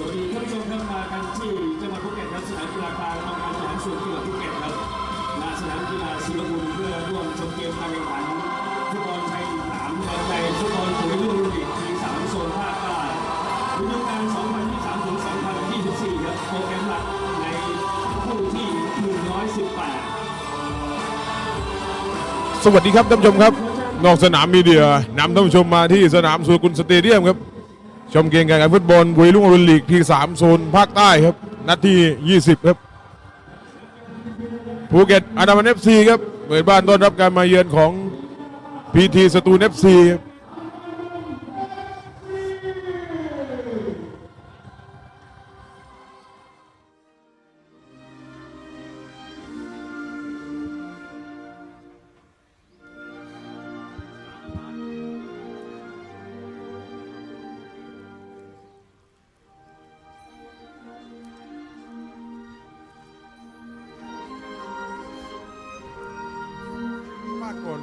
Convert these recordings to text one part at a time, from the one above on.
สวัสดีท่านผู้ชมครับมากันที่จังหวัดภูเก็ตครับสนามกีฬากลางองค์การบริหารส่วนจังหวัดภูเก็ตครับณสนามกีฬาศิลปุลเพื่อร่วมชมเกมการแข่งขันฟุตบอลไทยสามบอลไทยฟุตบอลถุยลูกลีกทีสามโซนภาคใต้ฤดูกาล2023ถึง2024ครับโปรแกรมหลักในคู่ที่ 118 สวัสดีครับท่านผู้ชมครับ นอกสนามมีเดียนำท่านผู้ชมมาที่สนามสุรกุลสเตเดียมครับ ชมเกมการแข่งขันฟุตบอลบุรีรุ่งอรุณลีกที่3โซนภาคใต้ครับ นัดที่ 20 ครับภูเก็ตอานามันเอฟซีครับ เปิดบ้านต้อนรับการมาเยือนของพีทีสตูนเอฟซีครับ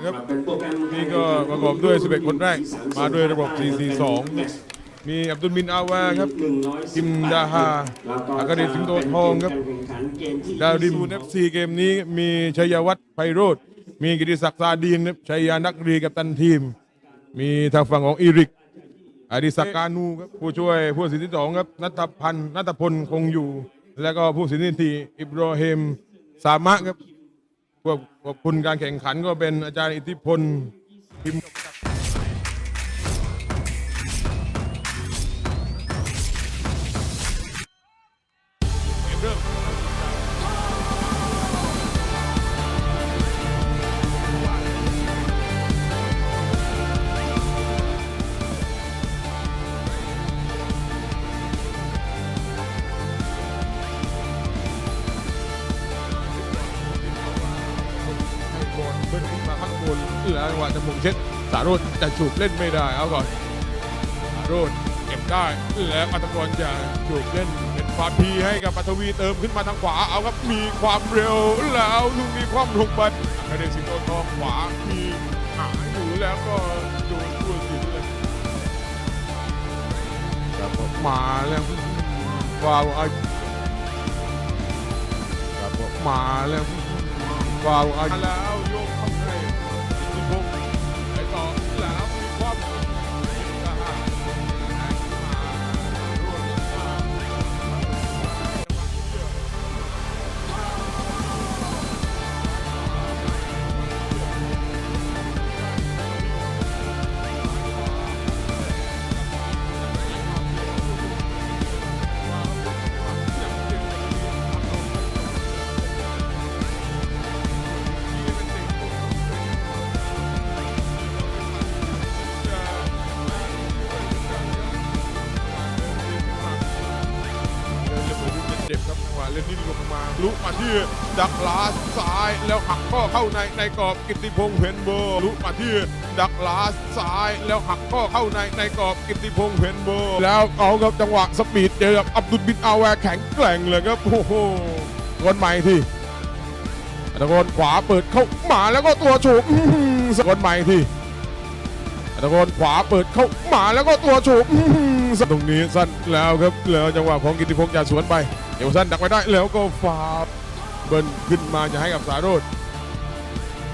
ครับ นี่ก็ประกอบด้วย 11 คนแรก มาด้วยระบบ 442 มีอับดุลมินอาวาครับกิมดาฮาอากาเดชสิงโตทองครับ ดาวดินเอฟซีเกมนี้มีชัยวัฒน์ไพโรธมีกิติศักดิ์ซาดีนครับชัยยานักรีกับตันทีม มีทางฝั่งของอีริกอดิศักกานูครับผู้ช่วยผู้สินที่สองครับนัทพันธ์นัทพลคงอยู่ แล้วก็ผู้สินที่อิบราฮิมสามะครับ พวกคุณการแข่งขันก็เป็นอาจารย์อิทธิพลพิมพ์ แล้วจังหวะจะมงเช็ดสารโรดจะฉูบเล่นไม่ได้เอาก่อนสารโรดเก็บได้แล้วอัตกรจะฉูบเล่นเป็นความพีให้กับปัทวีเติมขึ้นมาทางขวาเอาครับมีความเร็วแล้วลูกนี้ความลงบันคาเดสิงโตทองขวามีหาอยู่แล้วก็โดนตัวสินเลยกลับออกมาแล้วฟาวเอากลับอมาแล้ววาวอาแล้ว ที่ดักลาสซ้ายแล้วหักข้อเข้าในในกรอบกิติพงษ์เพนโบลุกมาที่ดักลาสซ้ายแล้วหักข้อเข้าในในกรอบกิติพงษ์เพนโบแล้วเอาครับจังหวะสปีดเจอกับอับดุลบินอาแวร์แข็งแกร่งเลยครับโอ้โหคนใหม่ที่ตะโกนขวาเปิดเข้ามาแล้วก็ตัวโฉบอื้อหือสกนใหม่ที่ตะโกนขวาเปิดเข้ามาแล้วก็ตัวโฉบอื้อหือตรงนี้สั้นแล้วครับแล้วจังหวะของกิติพงษ์จะสวนไปเดี๋ยวสั้นดักไว้ได้แล้วก็ฟาบ เบิ้ลขึ้นมาจะให้กับสาโรธ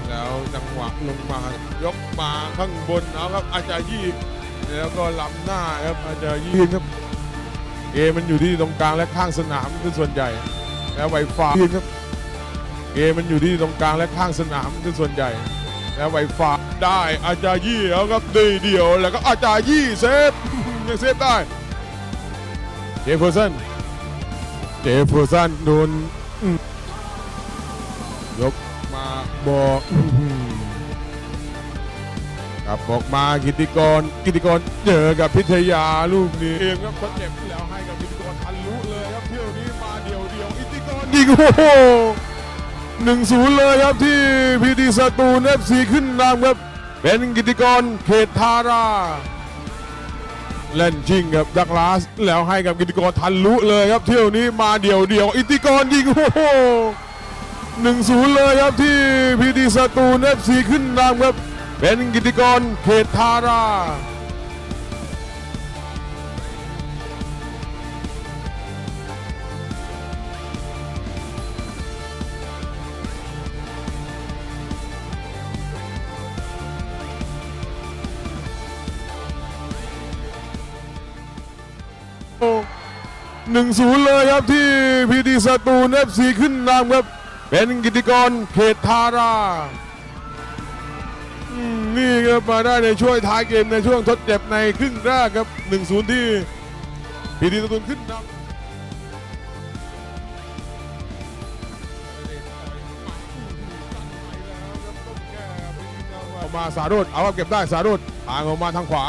แล้วจังหวะลงมายกมาข้างบนเอาครับอาจารย์ยี่แล้วก็ล้ำหน้าครับอาจารย์ยี่ครับเกมมันอยู่ที่ตรงกลางและข้างสนามเป็นส่วนใหญ่ แล้วไวฟ้าครับเกมมันอยู่ที่ตรงกลางและข้างสนามเป็นส่วนใหญ่ แล้วไวฟ้าได้อาจารย์ยี่แล้วครับดีเดียวแล้วก็อาจารย์ยี่เซฟยังเซฟได้เจฟเฟอร์สันเจฟเฟอร์สันโดน บอกกลับออกมากิติกร กิติกรเจอกับพิทยาลูกนี้เองครับเขาเจ็บแล้วให้กับกิติกรทะลุเลยครับเที่ยวนี้มาเดียวเดียวกิติกรยิงโอ้โหหนึ่งศูนย์เลยครับที่พีดีสตูนเอฟซีขึ้นนำครับ เป็นกิติกรเขตทาราเล่นชิงกับดักลาสแล้วให้กับกิติกรทันลุเลยครับเที่ยวนี้มาเดี่ยวเดี่ยวอิติกรยิงโอ้โห 1-0 เลยครับที่พีดีสตูนเอฟซีขึ้นนำครับ เป็นกิติกรเขตทาราหนึ่งศูนย์เลยครับที่พีดีสตูนเอฟซีขึ้นนำครับ เป็นกิติกรเขตทารานี่ครับมาได้ในช่วงท้ายเกมในช่วงทดเจ็บในครึ่งแรกครับหนึ่งศูนย์ที่พีดีสตูลขึ้นนำมาสารุดเอาเก็บได้สารุดทางออกมาทางขวา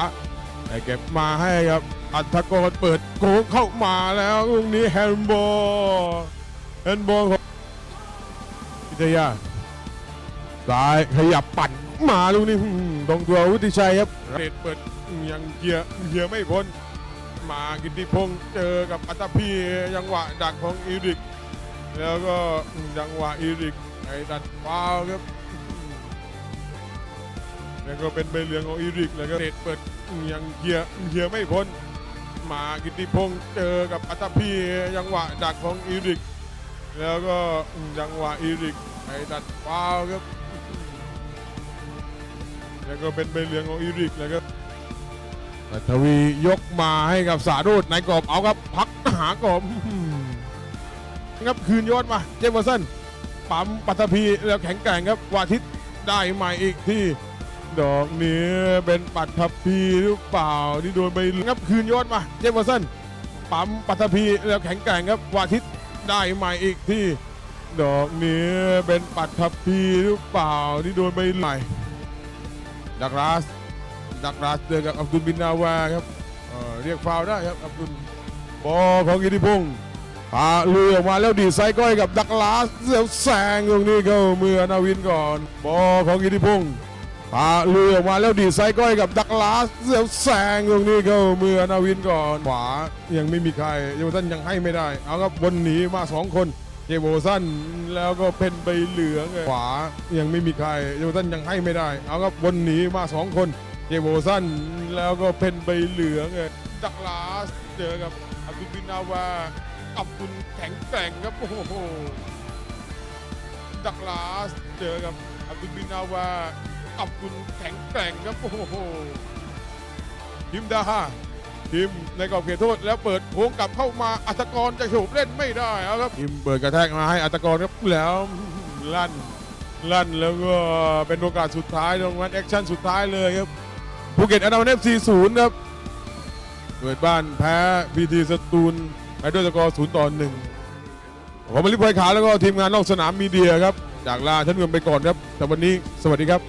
แต่เก็บมาให้ครับอัธกรเปิดโค้งเข้ามาแล้วลูกนี้แฮนด์บอลแฮนด์บอลของ พิทยาซ้ายขยับปั่นมาลูกนี้ตรงตัววุฒิชัยครับเดชเปิดยังเกียร์เกียร์ไม่พ้น มากิติพงษ์เจอกับอัตพียังหวะดักของอีริก แล้วก็ยังหวะอีริกไอ้ดัดฟาวครับแล้วก็เป็นใบเหลืองของอีริกแล้วก็เดชเปิดยังเกียร์เกียร์ไม่พ้น มากิติพงษ์เจอกับอัตพียังหวะดักของอีริก แล้วก็ยังหวะอีริก ไอ้ดัดฟาวครับ แล้วก็เป็นใบเหลืองของอีริกแล้วก็ปัทวียกมาให้กับสาโรดในกรอบเอาครับ พักหากรอบอื้อหืองับคืนยอดมา เจมส์สันปั๊มปัทพีแล้วแข็งแกร่งครับวาทิตได้ใหม่อีกที่ ดอกนี้เป็นปัตภพีหรือเปล่าที่โดนไปงับคืนยอดมา เจมส์สันปั๊มปัตภพีแล้วแข็งแกร่งครับวาทิตได้ใหม่อีกที่ ดอกนี้เป็นปัตภพีหรือเปล่าที่โดนไปใหม่ดักราสดักราสเจอกับอับดุลบินนาวาครับเอ่อเรียกฟาวได้ครับอับดุลบอลของกิติพงศ์พาลุยออกมาแล้วดีไซก้อยกับดักลาสเสียวแซงตรงนี้เข้ามือนาวินก่อน บอลของกิติพงศ์พาลุยออกมาแล้วดีไซก้อยกับดักลาสเสียวแซงตรงนี้เข้ามือนาวินก่อนขวายังไม่มีใครเยาวสันยังให้ไม่ได้ เอาครับวนหนีมาสองคน เจโบสันแล้วก็เป็นใบเหลืองขวายังไม่มีใครเยาวสันยังให้ไม่ได้ เอาครับวนหนีมาสองคนเจโบสันแล้วก็เป็นใบเหลืองดักลาสเจอกับอับดุลบินนาวาอับดุลแข็งแกร่งครับโอ้โหดักลาสเจอกับอับดุลบินนาวาอับดุลแข็งแกร่งครับโอ้โหทีมดาฮา ทีมในกรอบเขตโทษแล้วเปิดโค้งกลับเข้ามาอัตกรจะโฉบเล่นไม่ได้เอาครับทีมเปิดกระแทกมาให้อัตกรครับแล้วลั่นลั่นแล้วก็เป็นโอกาสสุดท้ายตรงนั้นแอคชั่นสุดท้ายเลยครับภูเก็ตอนาวันเอฟซีศูนย์ครับเปิดบ้านแพ้พีทีสตูลไปด้วยสกอร์ศูนย์ต่อหนึ่งผมมาลิพอยขาแล้วก็ทีมงานนอกสนามมีเดียครับ จากลาท่านผู้ชมไปก่อนครับ แต่วันนี้สวัสดีครับ